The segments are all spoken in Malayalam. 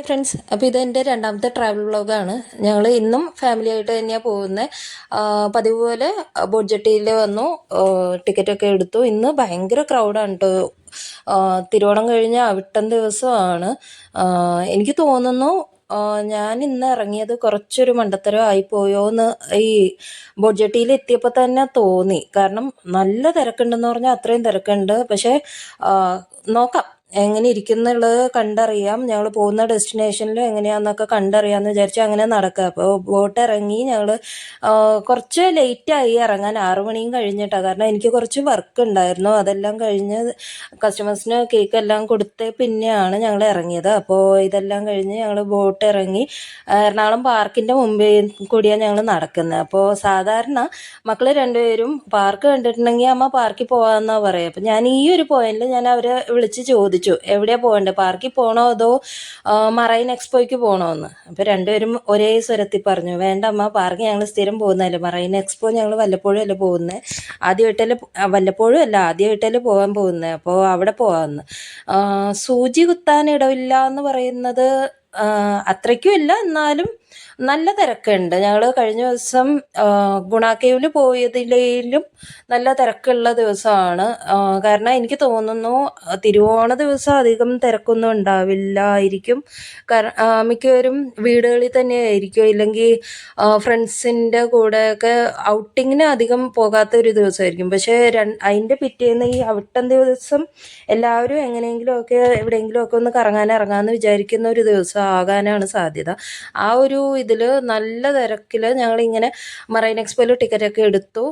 ഹായ് ഫ്രണ്ട്സ് അപ്പോൾ ഇത് എന്റെ രണ്ടാമത്തെ ട്രാവൽ വ്ളോഗാണ് ഞങ്ങൾ ഇന്നും ഫാമിലി ആയിട്ട് തന്നെയാണ് പോകുന്നത് പതിവ് പോലെ ബോഡ്ജട്ടിയിൽ വന്നു. ടിക്കറ്റൊക്കെ എടുത്തു. ഇന്ന് ഭയങ്കര ക്രൗഡാണ് കേട്ടോ തിരുവോണം കഴിഞ്ഞ അവിട്ടം ദിവസമാണ്. എനിക്ക് തോന്നുന്നു ഞാൻ ഇന്ന് ഇറങ്ങിയത് കുറച്ചൊരു മണ്ടത്തരം ആയിപ്പോയോ എന്ന് ഈ ബോഡ്ജട്ടിയിൽ എത്തിയപ്പോൾ തന്നെ തോന്നി. കാരണം നല്ല തിരക്കുണ്ടെന്ന് പറഞ്ഞാൽ അത്രയും തിരക്കുണ്ട്. പക്ഷേ നോക്കാം. എങ്ങനെ ഇരിക്കുന്നുള്ളത് കണ്ടറിയാം. ഞങ്ങൾ പോകുന്ന ഡെസ്റ്റിനേഷനിലും എങ്ങനെയാണെന്നൊക്കെ കണ്ടറിയാമെന്ന് വിചാരിച്ചു അങ്ങനെ നടക്കുക അപ്പോൾ ബോട്ട് ഇറങ്ങി ഞങ്ങൾ കുറച്ച് ലേറ്റായി ഇറങ്ങാൻ. ആറു മണിയും കഴിഞ്ഞിട്ടാണ് കാരണം എനിക്ക് കുറച്ച് വർക്ക് ഉണ്ടായിരുന്നു. അതെല്ലാം കഴിഞ്ഞ് കസ്റ്റമേഴ്സിന് കേക്ക് എല്ലാം കൊടുത്ത് പിന്നെയാണ് ഞങ്ങൾ ഇറങ്ങിയത്. അപ്പോൾ ഇതെല്ലാം കഴിഞ്ഞ് ഞങ്ങൾ ബോട്ട് ഇറങ്ങി എറണാകുളം പാർക്കിന്റെ മുമ്പിൽ കൂടിയാണ് ഞങ്ങൾ നടക്കുന്നത് അപ്പോൾ സാധാരണ മക്കൾ രണ്ടുപേരും പാർക്ക് കണ്ടിട്ടുണ്ടെങ്കിൽ അമ്മ പാർക്കിൽ പോകാമെന്നാണ് പറയുക അപ്പോൾ ഞാൻ ഈ ഒരു പോയിന്റിൽ ഞാൻ അവരെ വിളിച്ച് ചോദിച്ചു. എവിടെയാണ് പോകേണ്ടത് പാർക്കിൽ പോകണോ അതോ മറൈൻ എക്സ്പോയ്ക്ക് പോകണോ എന്ന്? അപ്പോൾ രണ്ടുപേരും ഒരേ സ്വരത്തിൽ പറഞ്ഞു വേണ്ട അമ്മ പാർക്ക് ഞങ്ങൾ സ്ഥിരം പോകുന്നതല്ലേ മറൈൻ എക്സ്പോ ഞങ്ങൾ വല്ലപ്പോഴും അല്ലേ പോകുന്നത് ആദ്യമായിട്ടല്ലേ വല്ലപ്പോഴും അല്ല ആദ്യമായിട്ടല്ലേ പോകാൻ പോകുന്നത് അപ്പോൾ അവിടെ പോകാമെന്ന് സൂചി കുത്താൻ ഇടവില്ല എന്ന് പറയുന്നത് അത്രയ്ക്കും ഇല്ല എന്നാലും നല്ല തിരക്കുണ്ട്. ഞങ്ങൾ കഴിഞ്ഞ ദിവസം ഗുണാക്കേവിൽ പോയതിലും നല്ല തിരക്കുള്ള ദിവസമാണ്. കാരണം എനിക്ക് തോന്നുന്നു തിരുവോണ ദിവസം അധികം തിരക്കൊന്നും ഉണ്ടാവില്ലായിരിക്കും. കാരണം മിക്കവരും വീടുകളിൽ തന്നെ ആയിരിക്കും ഇല്ലെങ്കിൽ ഫ്രണ്ട്സിന്റെ കൂടെയൊക്കെ ഔട്ടിങ്ങിന് അധികം പോകാത്ത ഒരു ദിവസമായിരിക്കും. പക്ഷേ അതിന്റെ പിറ്റേന്ന് ഈ അവിട്ടം ദിവസം എല്ലാവരും എങ്ങനെയെങ്കിലുമൊക്കെ എവിടെയെങ്കിലുമൊക്കെ ഒന്ന് കറങ്ങാൻ ഇറങ്ങാമെന്ന് വിചാരിക്കുന്ന ഒരു ദിവസം ആകാനാണ് സാധ്യത. ആ ഒരു ഇതിൽ നല്ല തിരക്കിൽ ഞങ്ങളിങ്ങനെ മറൈൻ എക്സ്പോയിൽ ടിക്കറ്റൊക്കെ എടുത്തു.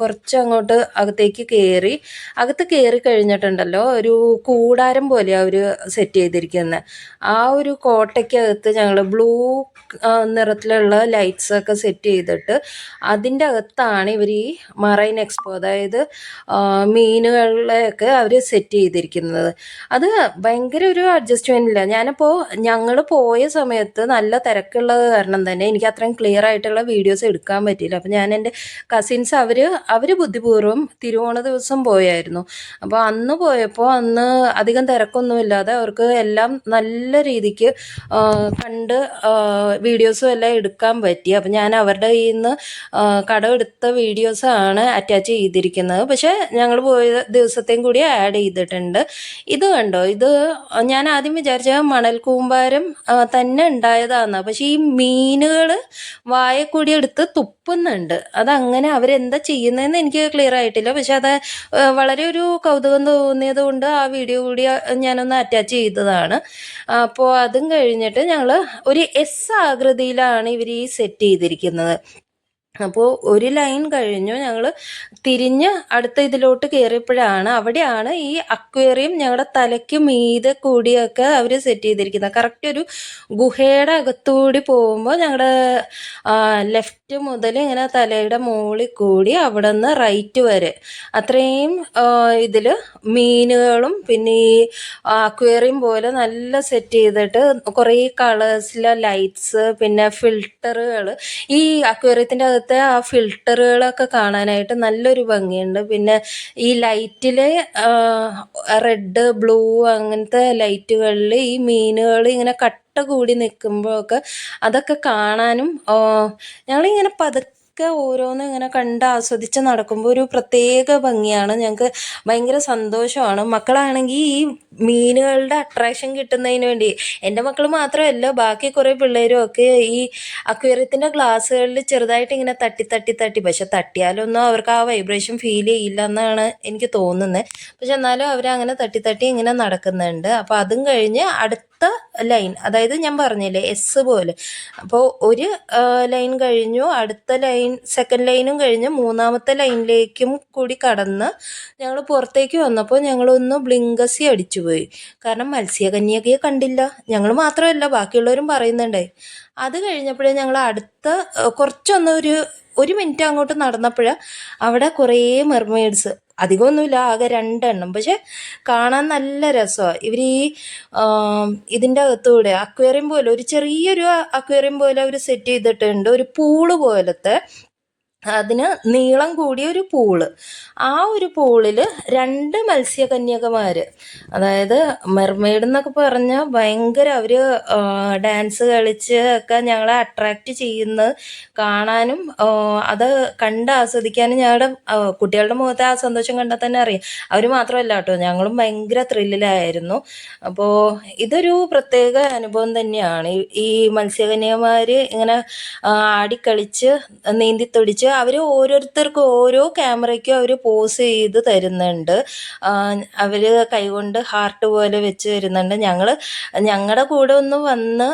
കുറച്ച് അങ്ങോട്ട് അകത്തേക്ക് കയറി അകത്ത് കയറി കഴിഞ്ഞിട്ടുണ്ടല്ലോ ഒരു കൂടാരം പോലെ അവർ സെറ്റ് ചെയ്തിരിക്കുന്നത് ആ ഒരു കോട്ടയ്ക്കകത്ത് ഞങ്ങൾ ബ്ലൂ നിറത്തിലുള്ള ലൈറ്റ്സ് ഒക്കെ സെറ്റ് ചെയ്തിട്ട് അതിന്റെ അകത്താണ് ഇവർ ഈ മറൈൻ എക്സ്പോ അതായത് മീനുകളിലൊക്കെ അവർ സെറ്റ് ചെയ്തിരിക്കുന്നത്. അത് ഭയങ്കര ഒരു അഡ്ജസ്റ്റ്മെന്റ് ഇല്ല ഞാനിപ്പോൾ ഞങ്ങൾ പോയ സമയത്ത് നല്ല തിരക്കുള്ളത് കാരണം തന്നെ എനിക്ക് അത്രയും ക്ലിയർ ആയിട്ടുള്ള വീഡിയോസ് എടുക്കാൻ പറ്റിയില്ല. അപ്പോൾ ഞാൻ എന്റെ കസിൻസ് അവർ അവർ ബുദ്ധിപൂർവം തിരുവോണ ദിവസം പോയായിരുന്നു. അപ്പോൾ അന്ന് പോയപ്പോൾ അന്ന് അധികം തിരക്കൊന്നുമില്ലാതെ അവർക്ക് എല്ലാം നല്ല രീതിക്ക് കണ്ട് വീഡിയോസും എല്ലാം എടുക്കാൻ പറ്റി. അപ്പോൾ ഞാൻ അവരുടെ കയ്യിൽ നിന്ന് കടമെടുത്ത വീഡിയോസാണ് അറ്റാച്ച് ചെയ്തിരിക്കുന്നത്. പക്ഷേ ഞങ്ങൾ പോയ ദിവസത്തെയും കൂടി ആഡ് ചെയ്തിട്ടുണ്ട്. ഇത് കണ്ടോ? ഇത് ഞാൻ ആദ്യം വിചാരിച്ച മണൽ കൂമ്പാരം തന്നെ ഉണ്ടായതാണ് പക്ഷേ ഈ മീനുകൾ വായ കൂടി എടുത്ത് തുപ്പുന്നുണ്ട്. അതങ്ങനെ അവരെന്താ ചെയ്യുന്നതെന്ന് എനിക്ക് ക്ലിയർ ആയിട്ടില്ല. പക്ഷെ അത് വളരെ ഒരു കൗതുകം തോന്നിയത് കൊണ്ട് ആ വീഡിയോ കൂടി ഞാനൊന്ന് അറ്റാച്ച് ചെയ്തതാണ്. അപ്പോൾ അതും കഴിഞ്ഞിട്ട് ഞങ്ങൾ ഒരു എസ് ആകൃതിയിലാണ് ഇവർ ഈ സെറ്റ് ചെയ്തിരിക്കുന്നത്. അപ്പോൾ ഒരു ലൈൻ കഴിഞ്ഞു. ഞങ്ങൾ തിരിഞ്ഞ് അടുത്ത ഇതിലോട്ട് കയറിയപ്പോഴാണ് അവിടെയാണ് ഈ അക്വേറിയം ഞങ്ങളുടെ തലയ്ക്ക് മീതെ കൂടിയൊക്കെ അവർ സെറ്റ് ചെയ്തിരിക്കുന്നത് കറക്റ്റ് ഒരു ഗുഹയുടെ അകത്തുകൂടി പോകുമ്പോൾ ഞങ്ങളുടെ ലെഫ്റ്റ് മുതൽ ഇങ്ങനെ തലയുടെ മുകളിൽ കൂടി അവിടെ നിന്ന് റൈറ്റ് വരെ. അത്രയും ഇതിൽ മീനുകളും പിന്നെ ഈ അക്വേറിയം പോലെ നല്ല സെറ്റ് ചെയ്തിട്ട് കുറേ കളേഴ്സിലെ ലൈറ്റ്സ് പിന്നെ ഫിൽട്ടറുകൾ ഈ അക്വേറിയത്തിന്റെ അകത്തെ ആ ഫിൽട്ടറുകളൊക്കെ കാണാനായിട്ട് നല്ലൊരു ഭംഗിയുണ്ട്. പിന്നെ ഈ ലൈറ്റിലെ റെഡ് ബ്ലൂ അങ്ങനത്തെ ലൈറ്റുകളിൽ ഈ മീനുകൾ ഇങ്ങനെ കട്ട കൂടി നിൽക്കുമ്പോഴൊക്കെ അതൊക്കെ കാണാനും ഞങ്ങളിങ്ങനെ പതുക്കെ ഓരോന്ന് ഇങ്ങനെ കണ്ട് ആസ്വദിച്ച് നടക്കുമ്പോൾ ഒരു പ്രത്യേക ഭംഗിയാണ്. ഞങ്ങൾക്ക് ഭയങ്കര സന്തോഷമാണ്. മക്കളാണെങ്കിൽ ഈ മീനുകളുടെ അട്രാക്ഷൻ കിട്ടുന്നതിന് വേണ്ടി. എന്റെ മക്കൾ മാത്രമല്ല ബാക്കി കുറേ പിള്ളേരും ഒക്കെ ഈ അക്വേറിയത്തിന്റെ ഗ്ലാസ്സുകളിൽ ചെറുതായിട്ട് ഇങ്ങനെ തട്ടി തട്ടി തട്ടി. പക്ഷെ തട്ടിയാലൊന്നും അവർക്ക് ആ വൈബ്രേഷൻ ഫീൽ ചെയ്യില്ല എന്നാണ് എനിക്ക് തോന്നുന്നത് പക്ഷെ എന്നാലും അവരങ്ങനെ തട്ടി തട്ടി ഇങ്ങനെ നടക്കുന്നുണ്ട്. അപ്പോൾ അതും കഴിഞ്ഞ് അടുത്ത ലൈൻ അതായത് ഞാൻ പറഞ്ഞില്ലേ എസ് പോലെ. അപ്പോൾ ഒരു ലൈൻ കഴിഞ്ഞു അടുത്ത ലൈൻ സെക്കൻഡ് ലൈനും കഴിഞ്ഞ് മൂന്നാമത്തെ ലൈനിലേക്കും കൂടി കടന്ന് ഞങ്ങൾ പുറത്തേക്ക് വന്നപ്പോൾ ഞങ്ങളൊന്ന് ബ്ലിങ്കസി അടിച്ചു പോയി. കാരണം മത്സ്യകന്യകയെ കണ്ടില്ല. ഞങ്ങൾ മാത്രമല്ല ബാക്കിയുള്ളവരും പറയുന്നുണ്ടേ. അത് കഴിഞ്ഞപ്പോഴേ ഞങ്ങൾ അടുത്ത കുറച്ചൊന്നൊരു ഒരു മിനിറ്റ് അങ്ങോട്ട് നടന്നപ്പോൾ അവിടെ കുറേ മെർമെയ്ഡ്സ് അധികമൊന്നുമില്ല ആകെ രണ്ടെണ്ണം. പക്ഷെ കാണാൻ നല്ല രസമാണ് ഇവർ ഈ ഇതിന്റെ അകത്തൂടെ അക്വേറിയം പോലെ ഒരു ചെറിയൊരു അക്വേറിയം പോലെ അവർ സെറ്റ് ചെയ്തിട്ടുണ്ട്. ഒരു പൂൾ പോലത്തെ അതിന് നീളം കൂടിയ ഒരു പൂൾ. ആ ഒരു പൂളിൽ രണ്ട് മത്സ്യകന്യകമാർ അതായത് മെർമെയ്ഡ് എന്നൊക്കെ പറഞ്ഞാൽ ഭയങ്കര അവർ ഡാൻസ് കളിച്ച് ഒക്കെ ഞങ്ങളെ അട്രാക്റ്റ് ചെയ്യുന്ന കാണാനും അത് കണ്ട് ആസ്വദിക്കാനും ഞങ്ങളുടെ കുട്ടികളുടെ മുഖത്തെ ആ സന്തോഷം കണ്ടാൽ തന്നെ അറിയാം. അവർ മാത്രമല്ല കേട്ടോ ഞങ്ങളും ഭയങ്കര ത്രില്ലിലായിരുന്നു. അപ്പോൾ ഇതൊരു പ്രത്യേക അനുഭവം തന്നെയാണ്. ഈ- മത്സ്യകന്യകമാർ ഇങ്ങനെ ആടിക്കളിച്ച് നീന്തിത്തുടിച്ച് അവർ ഓരോരുത്തർക്കും ഓരോ ക്യാമറയ്ക്കും അവർ പോസ് ചെയ്ത് തരുന്നുണ്ട്. അവർ കൈകൊണ്ട് ഹാർട്ട് പോലെ വെച്ച് തരുന്നുണ്ട്. ഞങ്ങൾ ഞങ്ങളുടെ കൂടെ ഒന്ന് വന്ന്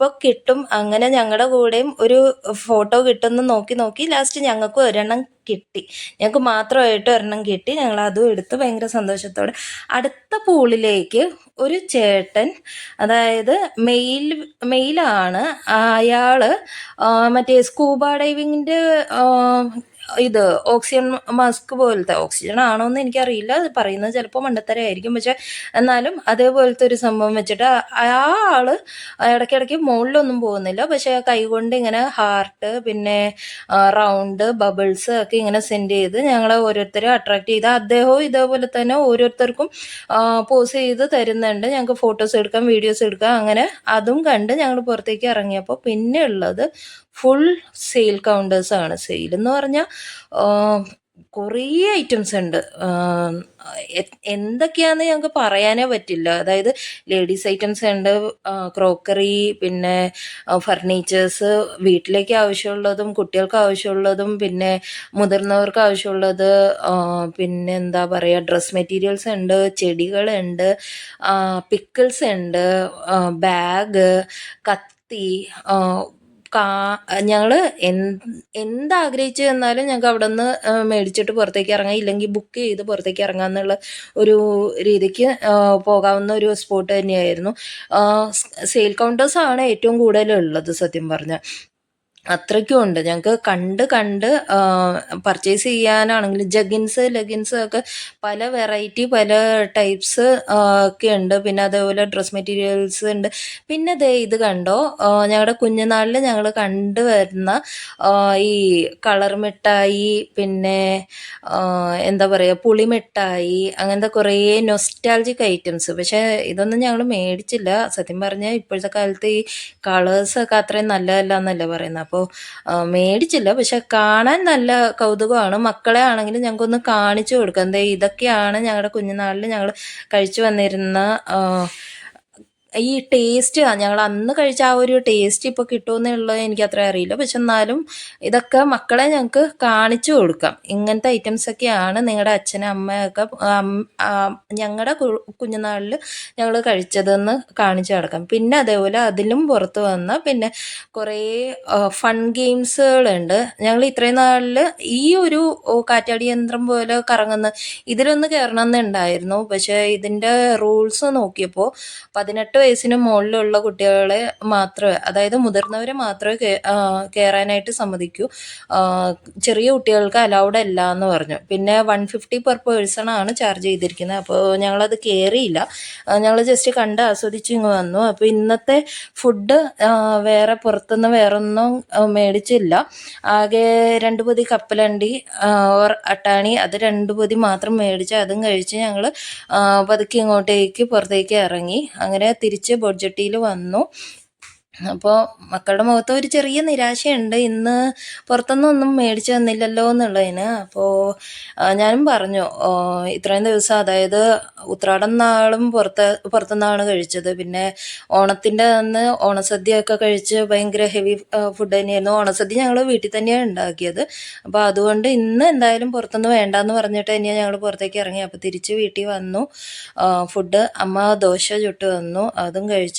അതിപ്പോൾ കിട്ടും. അങ്ങനെ ഞങ്ങളുടെ കൂടെയും ഒരു ഫോട്ടോ കിട്ടുമെന്ന് നോക്കി നോക്കി ലാസ്റ്റ് ഞങ്ങൾക്ക് ഒരെണ്ണം കിട്ടി. ഞങ്ങൾക്ക് മാത്രമായിട്ട് ഒരെണ്ണം കിട്ടി. ഞങ്ങൾ അതും എടുത്ത് ഭയങ്കര സന്തോഷത്തോടെ. അടുത്ത പൂളിലേക്ക് ഒരു ചേട്ടൻ അതായത് മെയിൽ മെയിലാണ് അയാൾ മറ്റേ സ്കൂബ ഡൈവിങ്ങിന്റെ ഇത് ഓക്സിജൻ മാസ്ക് പോലത്തെ ഓക്സിജൻ ആണോ എന്ന് എനിക്കറിയില്ല. അത് പറയുന്നത് ചിലപ്പോൾ മണ്ടത്തരമായിരിക്കും. പക്ഷെ എന്നാലും അതേപോലത്തെ ഒരു സംഭവം വെച്ചിട്ട് ആ ആൾ ഇടയ്ക്കിടയ്ക്ക് മുകളിലൊന്നും പോകുന്നില്ല. പക്ഷെ കൈകൊണ്ട് ഇങ്ങനെ ഹാർട്ട് പിന്നെ റൗണ്ട് ബബിൾസ് ഒക്കെ ഇങ്ങനെ സെൻഡ് ചെയ്ത് ഞങ്ങളെ ഓരോരുത്തരെ അട്രാക്ട് ചെയ്ത് അദ്ദേഹവും ഇതേപോലെ തന്നെ ഓരോരുത്തർക്കും പോസ് ചെയ്ത് തരുന്നുണ്ട്. ഞങ്ങൾക്ക് ഫോട്ടോസ് എടുക്കാം വീഡിയോസ് എടുക്കാം. അങ്ങനെ അതും കണ്ട് ഞങ്ങൾ പുറത്തേക്ക് ഇറങ്ങിയപ്പോൾ പിന്നെ ഉള്ളത് ഫുൾ സെയിൽ കൗണ്ടേഴ്സാണ് സെയിൽ എന്ന് പറഞ്ഞാൽ കുറേ ഐറ്റംസ് ഉണ്ട്. എന്തൊക്കെയാന്ന് ഞങ്ങൾക്ക് പറയാനേ പറ്റില്ല. അതായത് ലേഡീസ് ഐറ്റംസ് ഉണ്ട് ക്രോക്കറി പിന്നെ ഫർണിച്ചേഴ്സ് വീട്ടിലേക്ക് ആവശ്യമുള്ളതും കുട്ടികൾക്ക് ആവശ്യമുള്ളതും പിന്നെ മുതിർന്നവർക്ക് ആവശ്യമുള്ളത് പിന്നെ എന്താ പറയുക ഡ്രസ് മെറ്റീരിയൽസ് ഉണ്ട് ചെടികളുണ്ട് പിക്കിൾസ് ഉണ്ട് ബാഗ് കത്തി കാ ഞങ്ങൾ എന്താഗ്രഹിച്ചു എന്നാലും ഞങ്ങൾക്ക് അവിടെ നിന്ന് മേടിച്ചിട്ട് പുറത്തേക്ക് ഇറങ്ങാം. ഇല്ലെങ്കിൽ ബുക്ക് ചെയ്ത് പുറത്തേക്ക് ഇറങ്ങാമെന്നുള്ള ഒരു രീതിക്ക് പോകാവുന്ന ഒരു സ്പോട്ട് തന്നെയായിരുന്നു. സെയിൽ കൗണ്ടേഴ്സാണ് ഏറ്റവും കൂടുതൽ ഉള്ളത് സത്യം പറഞ്ഞാൽ. അത്രയ്ക്കും ഉണ്ട് ഞങ്ങൾക്ക് കണ്ട് കണ്ട് പർച്ചേസ് ചെയ്യാനാണെങ്കിലും ജഗിൻസ് ലെഗിൻസ് ഒക്കെ പല വെറൈറ്റി പല ടൈപ്സ് ഒക്കെ ഉണ്ട്. പിന്നെ അതേപോലെ ഡ്രസ് മെറ്റീരിയൽസ് ഉണ്ട്. പിന്നെ ദേ ഇത് കണ്ടോ? ഞങ്ങളുടെ കുഞ്ഞുനാളിൽ ഞങ്ങൾ കണ്ടുവരുന്ന വരുന്ന ഈ കളർ മിഠായി പിന്നെ എന്താ പറയുക പുളിമിഠായി അങ്ങനത്തെ കുറേ നൊസ്റ്റാൾജിക് ഐറ്റംസ് പക്ഷേ ഇതൊന്നും ഞങ്ങൾ മേടിച്ചില്ല. സത്യം പറഞ്ഞാൽ ഇപ്പോഴത്തെ കാലത്ത് ഈ കളേഴ്സൊക്കെ അത്രയും നല്ലതല്ല എന്നല്ലേ പറയുന്നത് അപ്പോൾ മേടിച്ചില്ല. പക്ഷെ കാണാൻ നല്ല കൗതുകമാണ്. മക്കളെ ആണെങ്കിലും ഞങ്ങൾക്കൊന്ന് കാണിച്ചു കൊടുക്കാം. എന്താ ഇതൊക്കെയാണ് ഞങ്ങളുടെ കുഞ്ഞുനാളിൽ ഞങ്ങൾ കഴിച്ചു വന്നിരുന്ന ഈ ടേസ്റ്റ് ഞങ്ങൾ അന്ന് കഴിച്ച ആ ഒരു ടേസ്റ്റ് ഇപ്പോൾ കിട്ടുമെന്നുള്ളത് എനിക്ക് അത്ര അറിയില്ല. പക്ഷെ എന്നാലും ഇതൊക്കെ മക്കളെ ഞങ്ങൾക്ക് കാണിച്ചു കൊടുക്കാം. ഇങ്ങനത്തെ ഐറ്റംസ് ഒക്കെയാണ് നിങ്ങളുടെ അച്ഛനും അമ്മയൊക്കെ ഞങ്ങളുടെ കുഞ്ഞുനാളിൽ ഞങ്ങൾ കഴിച്ചതെന്ന് കാണിച്ചു കൊടുക്കാം. പിന്നെ അതേപോലെ അതിലും പുറത്ത് വന്ന പിന്നെ കുറേ ഫൺ ഗെയിംസുകളുണ്ട് ഞങ്ങൾ ഇത്രയും നാളിൽ ഈ ഒരു കാറ്റാടി യന്ത്രം പോലെ കറങ്ങുന്ന ഇതിലൊന്ന് കയറണം എന്നുണ്ടായിരുന്നു പക്ഷേ ഇതിന്റെ റൂൾസ് നോക്കിയപ്പോൾ പതിനെട്ട് വയസ്സിന് മുകളിലുള്ള കുട്ടികളെ മാത്രമേ അതായത് മുതിർന്നവരെ മാത്രമേ കയറാനായിട്ട് സമ്മതിക്കൂ. ചെറിയ കുട്ടികൾക്ക് അലൗഡ് അല്ല എന്ന് പറഞ്ഞു. പിന്നെ വൺ ഫിഫ്റ്റി പെർ പേഴ്സൺ ആണ് ചാർജ് ചെയ്തിരിക്കുന്നത്. അപ്പോൾ ഞങ്ങളത് കയറിയില്ല ഞങ്ങൾ ജസ്റ്റ് കണ്ട് ആസ്വദിച്ച് ഇങ്ങ് വന്നു. അപ്പോൾ ഇന്നത്തെ ഫുഡ് വേറെ പുറത്തുനിന്ന് വേറെ ഒന്നും മേടിച്ചില്ല. ആകെ രണ്ട് പൊതി കപ്പലണ്ടി ഓർ അട്ടാണി അത് രണ്ട് പൊതി മാത്രം മേടിച്ച് അതും കഴിച്ച് ഞങ്ങൾ പതുക്കെ ഇങ്ങോട്ടേക്ക് പുറത്തേക്ക് ഇറങ്ങി. അങ്ങനെ തിരിച്ച് ബോഡ്ജട്ടിയിൽ വന്നു. അപ്പോൾ മക്കളുടെ മുഖത്ത് ഒരു ചെറിയ നിരാശയുണ്ട്. ഇന്ന് പുറത്തുനിന്നൊന്നും മേടിച്ചു തന്നില്ലല്ലോ എന്നുള്ളതിന്. അപ്പോൾ ഞാനും പറഞ്ഞു ഇത്രയും ദിവസം അതായത് ഉത്രാടം നാളും പുറത്ത് പുറത്തുനിന്നാണ് കഴിച്ചത്. പിന്നെ ഓണത്തിന്റെ അന്ന് ഓണസദ്യയൊക്കെ കഴിച്ച് ഭയങ്കര ഹെവി ഫുഡ് തന്നെയായിരുന്നു. ഓണസദ്യ ഞങ്ങൾ വീട്ടിൽ തന്നെയാണ് ഉണ്ടാക്കിയത്. അപ്പോൾ അതുകൊണ്ട് ഇന്ന് എന്തായാലും പുറത്തുനിന്ന് വേണ്ടാന്ന് പറഞ്ഞിട്ട് തന്നെയാണ് ഞങ്ങൾ പുറത്തേക്ക് ഇറങ്ങി. അപ്പോൾ തിരിച്ച് വീട്ടിൽ വന്നു. ഫുഡ് അമ്മ ദോശ ചുട്ട് വന്നു അതും കഴിച്ചു